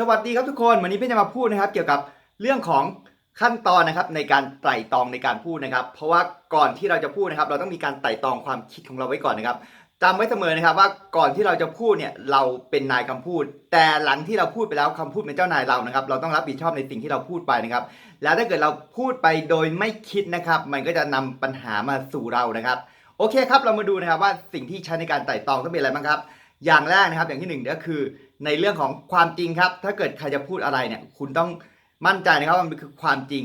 สวัสดีครับทุกคนวันนี้พี่จะมาพูดนะครับ เกี่ยวกับเรื่องของขั้นตอนนะครับในการไตร่ตรองในการพูดนะครับ เพราะว่าก่อนที่เราจะพูดนะครับ เราต้องมีการไตร่ตรองความคิดของเราไว้ก่อนนะครับจำไว้เสมอนะครับว่าก่อนที่เราจะพูดเนี่ยเราเป็นนายคำพูด แต่หลังที่เราพูดไปแล้วคำพูดเป็นเจ้านายเรานะครับ เราต้องรับผิดชอบในสิ่งที่เราพูดไปนะครับ แล้วถ้าเกิดเราพูดไปโดยไม่คิดนะครับ มันก็จะนำปัญหามาสู่เรานะครับโอเคครับเรามาดูนะครับว่าสิ่งที่ใช้ในการไต่ตองต้องเป็นอะไรบ้างครับ อย่างแรกนะครับอย่างที่หนึ่งก็คือ ในเรื่องของความจริงครับ ถ้าเกิดใครจะพูดอะไรเนี่ย คุณต้องมั่นใจนะครับว่ามันคือความจริง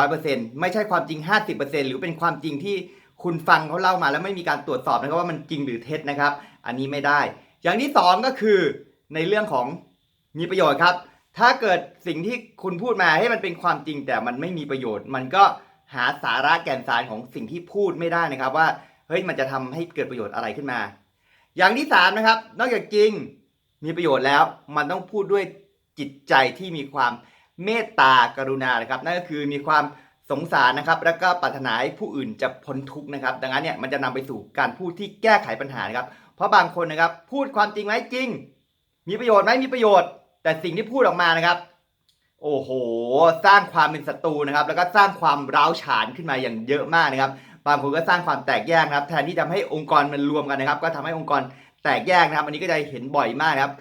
100%ไม่ใช่ความจริง 50%หรือเป็นความจริงที่คุณฟังเขาเล่ามาแล้วไม่มีการตรวจสอบนะครับว่ามันจริงหรือเท็จนะครับ อันนี้ไม่ได้ อย่างที่สองก็คือในเรื่องของมีประโยชน์ครับ ถ้าเกิดสิ่งที่คุณพูดมาให้มันเป็นความจริงแต่มันไม่มีประโยชน์ มันก็หาสาระแก่นสารของสิ่งที่พูดไม่ได้นะครับว่าเฮ้ยมันจะทำให้เกิดประโยชน์อะไรขึ้นมา อย่างที่สามนะครับ นอกจากจริง มีประโยชน์แล้ว มันต้องพูดด้วยจิตใจที่มีความเมตตากรุณานะครับ นั่นก็คือมีความสงสารนะครับ แล้วก็ปรารถนาให้ผู้อื่นจะพ้นทุกข์นะครับ ดังนั้นเนี่ยมันจะนำไปสู่การพูดที่แก้ไขปัญหานะครับ เพราะบางคนนะครับ พูดความจริงไหมจริง มีประโยชน์ไหมมีประโยชน์ แต่สิ่งที่พูดออกมานะครับ โอ้โห สร้างความเป็นศัตรูนะครับ แล้วก็สร้างความร้าวฉานขึ้นมาอย่างเยอะมากนะครับ บางคนก็สร้างความแตกแยกนะครับ แทนที่ทำให้องค์กรมันรวมกันนะครับ ก็ทำให้องค์กร แตกแยกนะครับ อันนี้ก็จะเห็นบ่อยมากครับ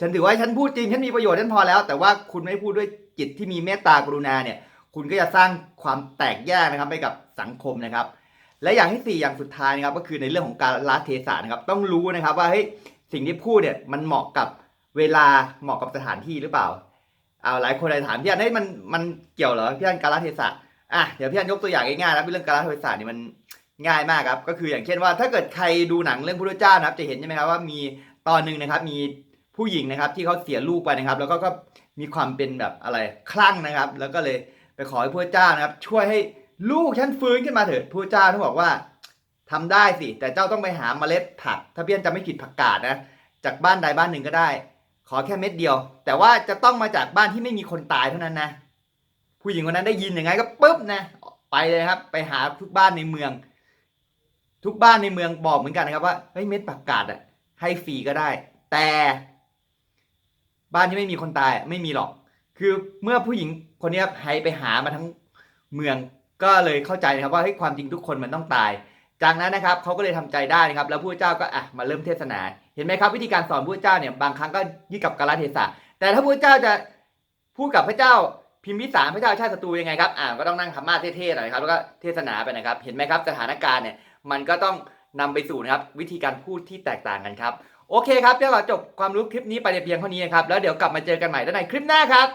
ฉันถือว่าฉันพูดจริงฉันมีประโยชน์ฉันพอแล้ว แต่ว่าคุณไม่พูดด้วยจิตที่มีเมตตากรุณาเนี่ย คุณก็จะสร้างความแตกแยกนะครับไปกับสังคมนะครับ และอย่างที่สี่อย่างสุดท้ายนะครับก็คือในเรื่องของการละเทศะนะครับ ต้องรู้นะครับว่าเฮ้ยสิ่งที่พูดเนี่ยมันเหมาะกับเวลาเหมาะกับสถานที่หรือเปล่าเอาหลายคนเลยถามพี่อันเฮ้ยมันมันเกี่ยวเหรอพี่อันการละเทศะอะเดี๋ยวพี่อันยกตัวอย่างง่ายๆนะเรื่องการละเทศะนี่มัน ง่ายมากครับ ก็คืออย่างเช่นว่าถ้าเกิดใครดูหนังเรื่องพระเจ้านะครับ จะเห็นใช่ไหมครับว่ามีตอนหนึ่งนะครับ มีผู้หญิงนะครับ ที่เขาเสียลูกไปนะครับ แล้วก็ก็มีความเป็นแบบอะไรคลั่งนะครับ แล้วก็เลยไปขอให้พระเจ้านะครับ ช่วยให้ลูกฉันฟื้นขึ้นมาเถิดพระเจ้าท่านบอกว่าทำได้สิ แต่เจ้าต้องไปหาเมล็ดผัก ถ้าเพี่อนจะไม่ผิดผักกาดนะ จากบ้านใดบ้านหนึ่งก็ได้ ขอแค่เม็ดเดียว แต่ว่าจะต้องมาจากบ้านที่ไม่มีคนตายเท่านั้นนะ ผู้หญิงคนนั้นได้ยินอย่างไงก็ปุ๊บนะ ไปเลยครับ ไปหาทุกบ้านในเมือง ทุกบ้านในเมืองบอกเหมือนกันนะครับว่าเฮ้ยเม็ดผักกาดอะให้ฟรีก็ได้ แต่บ้านที่ไม่มีคนตายไม่มีหรอก คือเมื่อผู้หญิงคนนี้ให้ไปหามาทั้งเมืองก็เลยเข้าใจนะครับว่าเฮ้ยความจริงทุกคนมันต้องตาย จากนั้นนะครับเขาก็เลยทำใจได้นะครับ แล้วผู้เจ้าก็อะมาเริ่มเทศนา เห็นไหมครับ วิธีการสอนผู้เจ้าเนี่ยบางครั้งก็ยึดกับกาลเทศะแต่ถ้าผู้เจ้าจะพูดกับพระเจ้าพิมพิสารพระเจ้าชาติศัตรูยังไงครับอ่าก็ต้องนั่งธรรมะเท่ๆหน่อยครับแล้วก็เทศนาไปนะครับ เห็นไหมครับสถานการณ์เนี่ย มันก็ต้องนำไปสู่นะครับวิธีการพูดที่แตกต่างกันครับ โอเคครับเดี๋ยวเราจบความรู้คลิปนี้ไปในเพียงเท่านี้นครับแล้วเดี๋ยวกลับมาเจอกันใหม่ในคลิปหน้าครับ